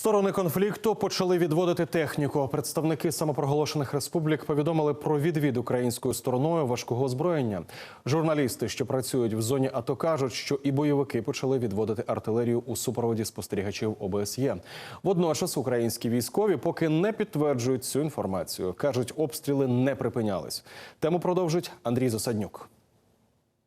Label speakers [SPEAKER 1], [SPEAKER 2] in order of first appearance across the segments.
[SPEAKER 1] Сторони конфлікту почали відводити техніку. Представники самопроголошених республік повідомили про відвід українською стороною важкого озброєння. Журналісти, що працюють в зоні АТО, кажуть, що і бойовики почали відводити артилерію у супроводі спостерігачів ОБСЄ. Водночас українські військові поки не підтверджують цю інформацію. кажуть, обстріли не припинялись. Тему продовжить Андрій Засаднюк.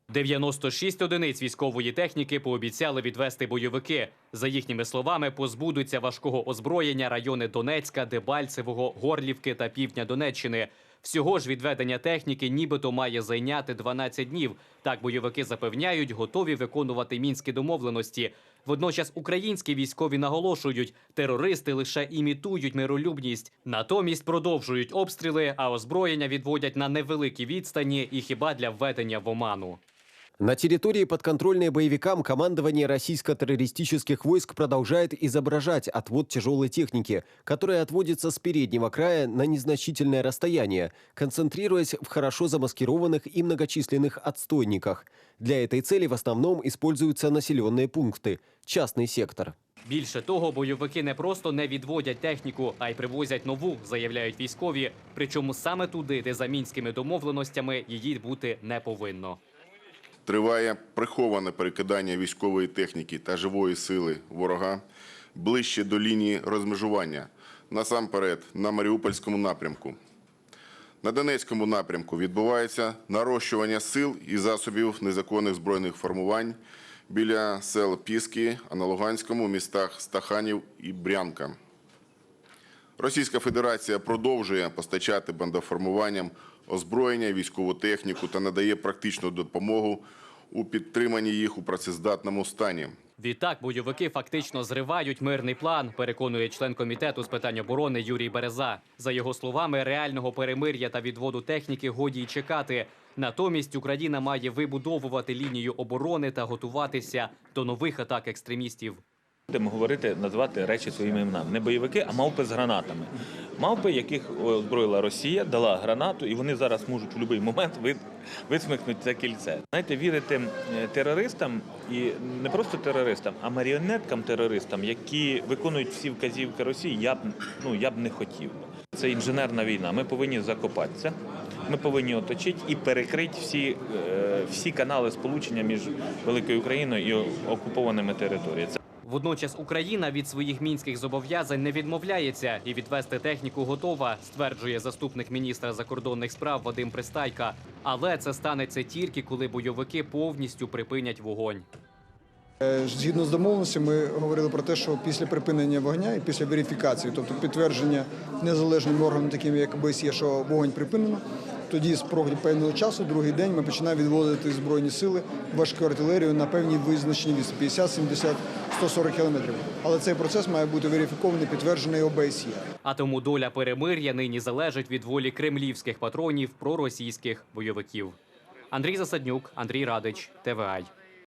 [SPEAKER 2] 96 одиниць військової техніки пообіцяли відвести бойовики. За їхніми словами, позбудуться важкого озброєння райони Донецька, Дебальцевого, Горлівки та півдня Донеччини. Всього ж відведення техніки нібито має зайняти 12 днів. Так бойовики запевняють, готові виконувати мінські домовленості. Водночас українські військові наголошують, терористи лише імітують миролюбність, натомість продовжують обстріли, а озброєння відводять на невеликі відстані і хіба для введення в оману.
[SPEAKER 3] На территории, подконтрольной боевикам, командование российско-террористических войск продолжает изображать отвод тяжелой техники, которая отводится с переднего края на незначительное расстояние, концентрируясь в хорошо замаскированных и многочисленных отстойниках. Для этой цели в основном используются населенные пункты, частный сектор.
[SPEAKER 2] Більше того, бойовики не просто не відводять техніку, а й привозять нову, заявляють військові. Причому саме туди, де за мінськими домовленостями її бути не повинно.
[SPEAKER 4] Триває приховане перекидання військової техніки та живої сили ворога ближче до лінії розмежування, насамперед на Маріупольському напрямку. На Донецькому напрямку відбувається нарощування сил і засобів незаконних збройних формувань біля сел Піски, а на Луганському містах Стаханів і Брянка. Російська Федерація продовжує постачати бандоформуванням озброєння, військову техніку та надає практичну допомогу у підтриманні їх у працездатному стані.
[SPEAKER 2] Відтак бойовики фактично зривають мирний план, переконує член комітету з питань оборони Юрій Береза. За його словами, реального перемир'я та відводу техніки годі й чекати. Натомість Україна має вибудовувати лінію оборони та готуватися до нових атак екстремістів.
[SPEAKER 5] Будемо говорити, називати речі своїми іменами. Не бойовики, а мавпи з гранатами. Мавпи, яких озброїла Росія, дала гранату, і вони зараз можуть в будь-який момент висмикнути це кільце. Знаєте, вірити терористам і не просто терористам, а маріонеткам терористам, які виконують всі вказівки Росії, я б ну я б не хотів. Це інженерна війна. Ми повинні закопатися. Ми повинні оточити і перекрити всі, е, всі канали сполучення між великою Україною і окупованими територіями.
[SPEAKER 2] Водночас Україна від своїх мінських зобов'язань не відмовляється і відвести техніку готова, стверджує заступник міністра закордонних справ Вадим Пристайка. Але це станеться тільки коли бойовики повністю припинять вогонь.
[SPEAKER 6] Е, Згідно з домовленостями, ми говорили про те, що після припинення вогня і після верифікації, тобто підтвердження незалежним органам, таким як ОБСЄ, що вогонь припинено, тоді з прогрі певного часу, другий день, ми починаємо відводити збройні сили, важку артилерію на певні визначені від 50, 70, 140 кілометрів. Але цей процес має бути верифікований, підтверджений ОБСЄ.
[SPEAKER 2] А тому доля перемир'я нині залежить від волі кремлівських патронів проросійських бойовиків. Андрій Засаднюк, Андрій Радич, ТВАЙ.